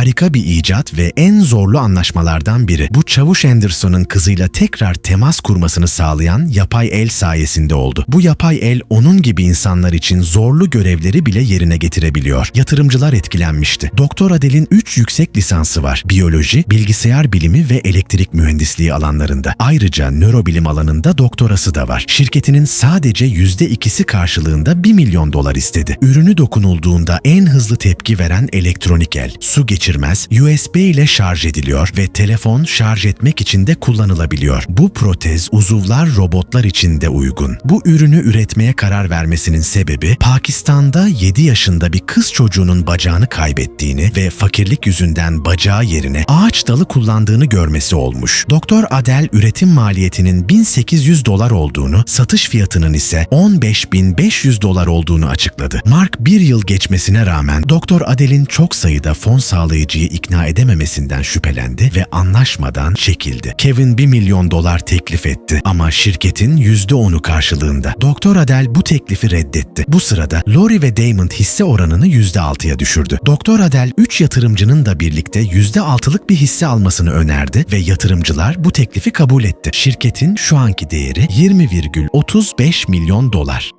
Harika bir icat ve en zorlu anlaşmalardan biri. Bu Çavuş Anderson'ın kızıyla tekrar temas kurmasını sağlayan yapay el sayesinde oldu. Bu yapay el onun gibi insanlar için zorlu görevleri bile yerine getirebiliyor. Yatırımcılar etkilenmişti. Doktor Adele'in 3 yüksek lisansı var. Biyoloji, bilgisayar bilimi ve elektrik mühendisliği alanlarında. Ayrıca nörobilim alanında doktorası da var. Şirketinin sadece %2'si karşılığında 1 milyon dolar istedi. Ürünü dokunulduğunda en hızlı tepki veren elektronik el. Su geçirmez, USB ile şarj ediliyor ve telefon şarj etmek için de kullanılabiliyor. Bu protez uzuvlar robotlar için de uygun. Bu ürünü üretmeye karar vermesinin sebebi Pakistan'da 7 yaşında bir kız çocuğunun bacağını kaybettiğini ve fakirlik yüzünden bacağı yerine ağaç dalı kullandığını görmesi olmuş. Doktor Adel üretim maliyetinin 1800 dolar olduğunu, satış fiyatının ise 15.500 dolar olduğunu açıkladı. Mark bir yıl geçmesine rağmen Doktor Adel'in çok sayıda fon sağlayıcıyı ikna edememesinden şüphelendi ve anlaşmadan çekildi. Kevin 1 milyon dolar teklif etti ama şirketin %10'u karşılığında. Doktor Adel bu teklifi reddetti. Bu sırada Lori ve Damon hisse oranını %6'ya düşürdü. Doktor Adel 3 yatırımcının da birlikte %6'lık bir hisse almasını önerdi ve yatırımcılar bu teklifi kabul etti. Şirketin şu anki değeri 20,35 milyon dolar.